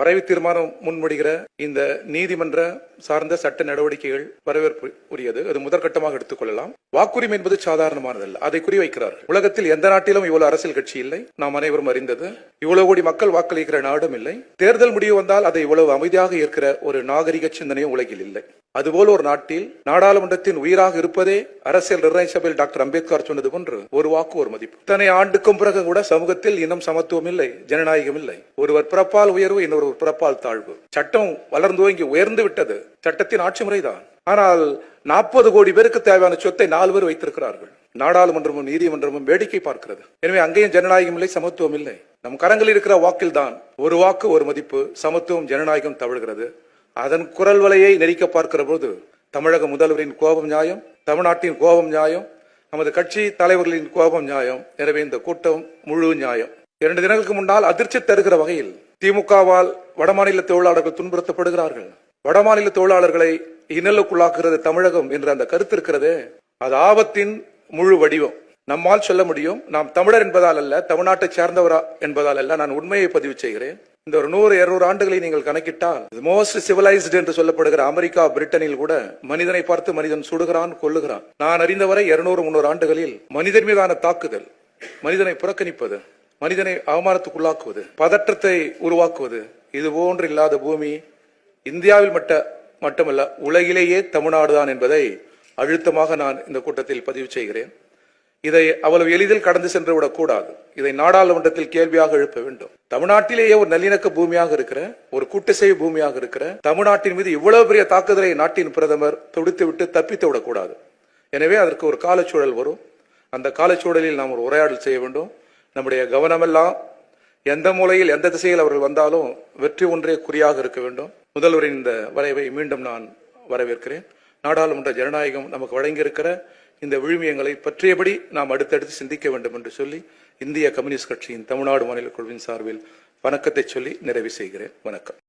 வரைவு தீர்மானம் முன்மொழிகிற இந்த நீதிமன்ற சார்ந்த சட்ட நடவடிக்கைகள் வரவேற்பு உரியது. அது முதற்கட்டமாக எடுத்துக்கொள்ளலாம் வாக்குரிமை என்பது சாதாரணமானதல்ல. அதை குறிவைக்கிறார் உலகத்தில் எந்த நாட்டிலும் இவ்வளவு அரசியல் கட்சி இல்லை. நாம் அனைவரும் அறிந்தது இவ்வளவு கோடி மக்கள் வாக்களிக்கிற நாடும் இல்லை. தேர்தல் முடிவு வந்தால் அதை இவ்வளவு அமைதியாக இருக்கிற ஒரு நாகரிக சிந்தனையும் உலகில் இல்லை. அதுபோல ஒரு நாட்டில் நாடாளுமன்றத்தின் உயிராக இருப்பதே அரசியல் நிர்ணய சபையில் டாக்டர் அம்பேத்கர் சொன்னது போன்று ஒரு வாக்கு ஒரு மதிப்பு. இத்தனை ஆண்டுக்கும் பிறகு கூட சமூகத்தில் இன்னும் சமத்துவம் இல்லை ஜனநாயகம் இல்லை. ஒருவர் பிறப்பால் உயர்வு இன்னொரு பிறப்பால் தாழ்வு. சட்டம் வளர்ந்து ஓங்கி உயர்ந்து விட்டது சட்டத்தின் ஆட்சி முறைதான். ஆனால் நாற்பது கோடி பேருக்கு தேவையான சொத்தை நாலு பேர் வைத்திருக்கிறார்கள். நாடாளுமன்றமும் நீதிமன்றமும் வேடிக்கை பார்க்கிறது. எனவே அங்கேயும் ஜனநாயகம் இல்லை சமத்துவம் இல்லை. நம் கரங்களில் இருக்கிற வாக்கில் தான் ஒரு வாக்கு ஒரு மதிப்பு சமத்துவம் ஜனநாயகம் தவழ்கிறது. அதன் குரல் வலையை நெரிக்க பார்க்கிற போது தமிழக முதல்வரின் கோபம் நியாயம் தமிழ்நாட்டின் கோபம் நியாயம் நமது கட்சி தலைவர்களின் கோபம் நியாயம். எனவே இந்த கூட்டம் முழு நியாயம். இரண்டு தினங்களுக்கு முன்னால் அதிர்ச்சி தருகிற வகையில் திமுகவால் வடமாநில தொழிலாளர்கள் துன்புறுத்தப்படுகிறார்கள். வடமாநில தொழிலாளர்களை இன்னலுக்குள்ளாக்குகிறது தமிழகம் என்ற அந்த கருத்து இருக்கிறதே. அது ஆபத்தின் முழு வடிவம். நம்மால் சொல்ல முடியும் நாம் தமிழர் என்பதால் அல்ல தமிழ்நாட்டை சார்ந்தவரா என்பதால் அல்ல நான் உண்மையை பதிவு செய்கிறேன். இந்த ஒரு நூறு இருநூறு ஆண்டுகளை நீங்கள் கணக்கிட்டால் மோஸ்ட் சிவிலைஸ்டு என்று சொல்லப்படுகிற அமெரிக்கா பிரிட்டனில் கூட மனிதனை பார்த்து மனிதன் சுடுகிறான் கொள்ளுகிறான் நான் அறிந்தவரை இருநூறு முன்னூறு ஆண்டுகளில் மனிதன் மீதான தாக்குதல் மனிதனை புறக்கணிப்பது மனிதனை அவமானத்துக்குள்ளாக்குவது பதற்றத்தை உருவாக்குவது இது போன்று இல்லாத பூமி இந்தியாவில் மட்ட மட்டுமல்ல உலகிலேயே தமிழ்நாடு தான் என்பதை அழுத்தமாக நான் இந்த கூட்டத்தில் பதிவு செய்கிறேன். இதை அவ்வளவு எளிதில் கடந்து சென்று விடக்கூடாது இதை நாடாளுமன்றத்தில் கேள்வியாக எழுப்ப வேண்டும். தமிழ்நாட்டிலேயே ஒரு நல்லிணக்க பூமியாக இருக்கிற ஒரு கூட்டசேவை பூமியாக இருக்கிற தமிழ்நாட்டின் மீது இவ்வளவு பெரிய தாக்குதலை நாட்டின் பிரதமர் தொடுத்து விட்டு தப்பித்து விடக்கூடாது எனவே அதற்கு ஒரு காலச்சூழல் வரும். அந்த காலச்சூழலில் நாம் ஒரு உரையாடல் செய்ய வேண்டும். நம்முடைய கவனமெல்லாம் எந்த மூலையில் எந்த திசையில் அவர்கள் வந்தாலும் வெற்றி ஒன்றே குறியாக இருக்க வேண்டும். முதல்வரின் இந்த வரைவை மீண்டும் நான் வரவேற்கிறேன். நாடாளுமன்ற ஜனநாயகம் நமக்கு வழங்கியிருக்கிற இந்த விழுமியங்களை பற்றியபடி நாம் அடுத்தடுத்து சிந்திக்க வேண்டும் என்று சொல்லி இந்திய கம்யூனிஸ்ட் கட்சியின் தமிழ்நாடு மாநில குழுவின் சார்பில் வணக்கத்தை சொல்லி நிறைவு செய்கிறேன். வணக்கம்.